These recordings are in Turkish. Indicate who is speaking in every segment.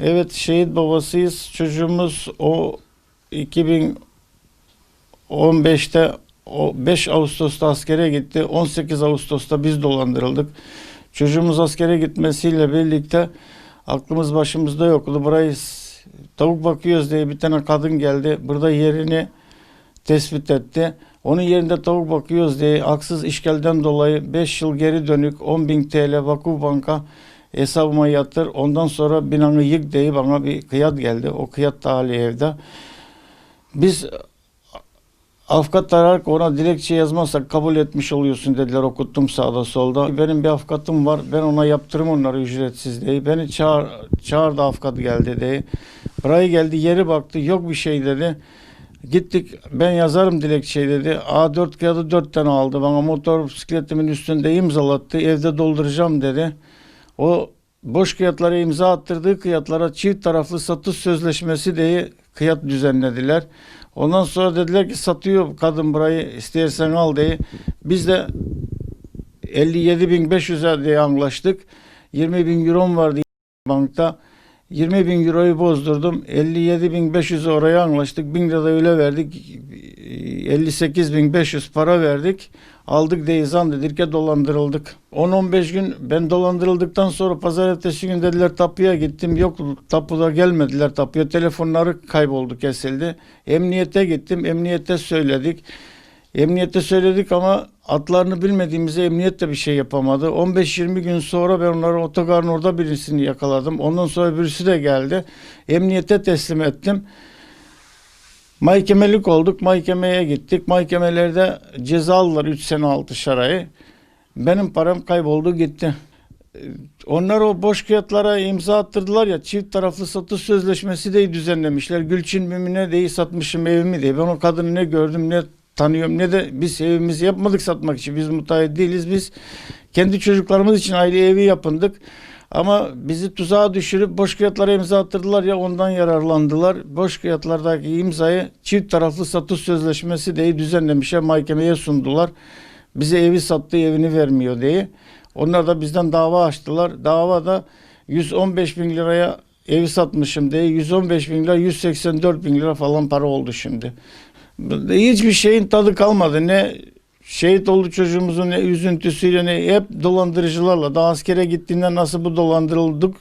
Speaker 1: Evet şehit babasıyız. Çocuğumuz o 2015'te o 5 Ağustos'ta askere gitti. 18 Ağustos'ta biz dolandırıldık. Çocuğumuz askere gitmesiyle birlikte aklımız başımızda yoktu. Burayı tavuk bakıyoruz diye bir tane kadın geldi. Burada yerini tespit etti. Onun yerinde tavuk bakıyoruz diye haksız işgalden dolayı 5 yıl geri dönük 10.000 TL Vakıf Banka hesabıma yatır. Ondan sonra binanı yık diye bana bir kıyat geldi. O kıyat da hali evde. Biz avukat ararak ona dilekçe yazmazsak kabul etmiş oluyorsun dediler. Okuttum sağda solda. Benim bir avukatım var. Ben ona yaptırım onları ücretsiz diye. Beni çağır, çağırdı avukat geldi diye. Buraya geldi yeri baktı. Yok bir şey dedi. Gittik ben yazarım dilekçeyi dedi. A4 kağıdı 4 tane aldı. Bana motor bisikletimin üstünde imzalattı. Evde dolduracağım dedi. O boş kıyatlara imza attırdığı kıyatlara çift taraflı satış sözleşmesi diye kıyat düzenlediler. Ondan sonra dediler ki satıyor kadın burayı istersen al diye. Biz de 57.500'e diye anlaştık. 20 bin eurom vardı bankta. 20 bin euroyu bozdurdum. 57.500 oraya anlaştık. 1000 lira da öyle verdik. 58.500 para verdik. Aldık deyizan dedik dolandırıldık. 10-15 gün ben dolandırıldıktan sonra pazar ertesi gün dediler tapuya gittim. Yok tapuda gelmediler tapuya. Telefonları kayboldu kesildi. Emniyete gittim. Emniyete söyledik. Emniyete söyledik ama adlarını bilmediğimize emniyet de bir şey yapamadı. 15-20 gün sonra ben onları otogarın orada birisini yakaladım. Ondan sonra birisi de geldi. Emniyete teslim ettim. Mahkemelik olduk. Mahkemeye gittik. Mahkemelerde ceza aldılar 3 sene altı şarayı. Benim param kayboldu gitti. Onlar o boş kağıtlara imza attırdılar ya çift taraflı satış sözleşmesi de düzenlemişler. Gülçin Mümine deyi satmışım evimi diye. Ben o kadını ne gördüm ne tanıyorum ne de biz evimizi yapmadık satmak için. Biz müteahhit değiliz. Biz kendi çocuklarımız için ayrı evi yapındık. Ama bizi tuzağa düşürüp boş kağıtlara imza attırdılar ya ondan yararlandılar. Boş kağıtlardaki imzayı çift taraflı satış sözleşmesi diye düzenlemişler mahkemeye sundular. Bize evi sattı evini vermiyor diye. Onlar da bizden dava açtılar. Davada 115 bin liraya evi satmışım diye 115 bin lira 184 bin lira falan para oldu şimdi. Hiçbir şeyin tadı kalmadı. Ne şehit oldu çocuğumuzun ne üzüntüsüyle ne hep dolandırıcılarla. Daha askere gittiğinde nasıl bu dolandırıldık.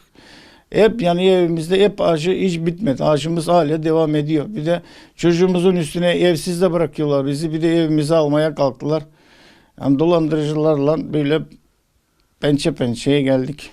Speaker 1: Hep yani evimizde hep acı hiç bitmedi. Acımız hala devam ediyor. Bir de çocuğumuzun üstüne evsiz de bırakıyorlar bizi. Bir de evimizi almaya kalktılar. Yani dolandırıcılarla böyle pençe pençeye geldik.